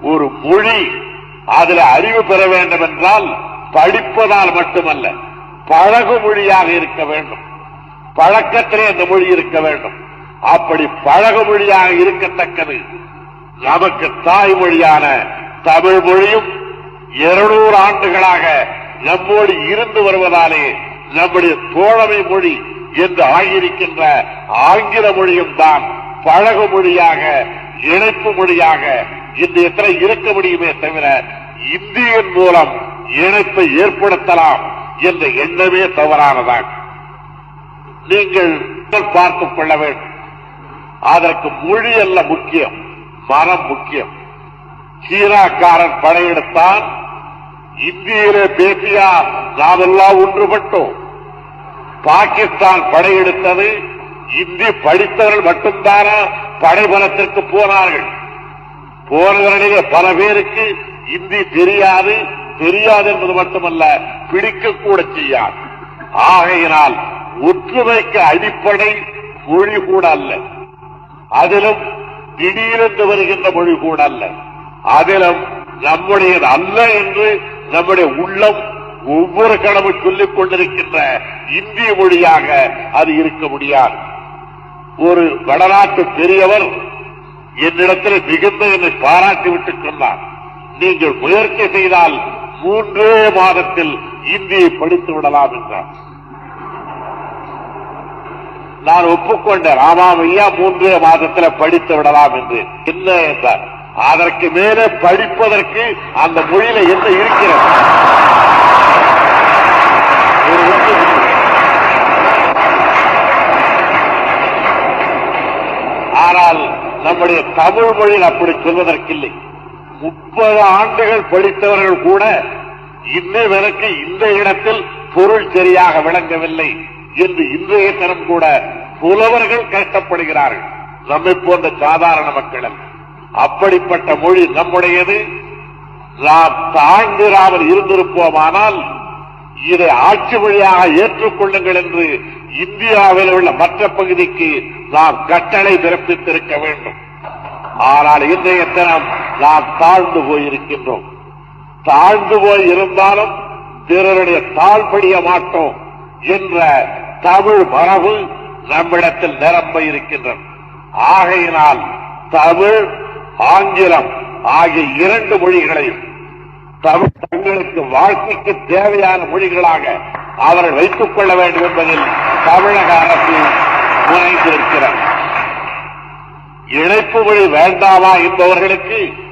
ஒரு மொழி அதுல அறிவு பெற வேண்டும் என்றால் படிப்பதால் மட்டுமல்ல பழகு மொழியாக இருக்க வேண்டும். பழக்கத்திலே அந்த மொழி இருக்க வேண்டும். அப்படி பழகு மொழியாக இருக்கத்தக்கது நமக்கு தாய்மொழியான தமிழ் மொழியும் இருநூறு ஆண்டுகளாக நம்மோடு இருந்து வருவதாலே நம்முடைய தோழமை மொழி என்று ஆகியிருக்கின்ற ஆங்கில மொழியும் தான் பழகு மொழியாக இணைப்பு மொழியாக இந்த எத்தனை இருக்க முடியுமே தவிர இந்தியின் மூலம் இணைப்பை ஏற்படுத்தலாம் என்ற எண்ணமே தவறானதாகும் நீங்கள் பார்த்துக் கொள்ள வேண்டும். அதற்கு மொழி அல்ல முக்கியம் மனம் முக்கியம். சீனாக்காரன் படையெடுத்தான் இந்தியிலே பேசியா நாமெல்லாம் ஒன்றுபட்டோம். பாகிஸ்தான் படையெடுத்தது இந்தி படித்தவர்கள் மட்டும்தானா படைபலத்திற்கு போனார்கள். போனவர்களிலே பல பேருக்கு இந்தி தெரியாது தெரியாது என்பது மட்டுமல்ல பிடிக்க கூட செய்யாது. ஆகையினால் ஒற்றுமைக்கு அடிப்படை மொழி கூட அல்ல. அதிலும் திடீரென்று வருகின்ற மொழி கூட அல்ல. அதிலும் நம்முடையது அல்ல என்று நம்முடைய உள்ளம் ஒவ்வொரு கடவுள் சொல்லிக் கொண்டிருக்கின்ற இந்திய மொழியாக அது இருக்க முடியாது. ஒரு வடநாட்டு பெரியவர் என்னிடத்தில் மிகுந்த என்னை பாராட்டி விட்டு சொன்னார். நீங்கள் முயற்சி செய்தால் மூன்றே மாதத்தில் இந்தியை படித்து விடலாம் என்றார். நான் ஒப்புக்கொண்டேன் ஆமாம் ஐயா மூன்றே மாதத்தில் படித்து விடலாம் என்று. என்ன என்றார். அதற்கு மேலே படிப்பதற்கு அந்த மொழியில என்ன இருக்கிறது? நம்முடைய தமிழ் மொழியில் அப்படி சொல்வதற்கில்லை. முப்பது ஆண்டுகள் படித்தவர்கள் கூட இன்னை வரைக்கும் இந்த இடத்தில் பொருள் சரியாக விளங்கவில்லை என்று இன்றைய தினம் கூட புலவர்கள் கஷ்டப்படுகிறார்கள். நம்மை போன்ற சாதாரண மக்கள் அல்ல. அப்படிப்பட்ட மொழி நம்முடையது. நாம் தாழ்ந்திராமல் இருந்திருப்போமானால் இதை ஆட்சி மொழியாக ஏற்றுக்கொள்ளுங்கள் என்று இந்தியாவில் உள்ள மற்ற பகுதிக்கு நாம் கட்டளை பிறப்பித்திருக்க வேண்டும். ஆனால் இன்றைய தினம் நாம் தாழ்ந்து போயிருக்கின்றோம். தாழ்ந்து போய் இருந்தாலும் பிறருடைய தாழ்படிய மாட்டோம் என்ற தமிழ் மரபு நம்மிடத்தில் நிரம்ப இருக்கின்றது. ஆகையினால் தமிழ் ஆங்கிலம் ஆகிய இரண்டு மொழிகளையும் தமிழ் தங்களுக்கு வாழ்க்கைக்கு தேவையான மொழிகளாக அவர்கள் வைத்துக் கொள்ள வேண்டும் என்பதில் தமிழக அரசு முனைந்திருக்கிறது. இணைப்பு மொழி வேண்டாமா என்பவர்களுக்கு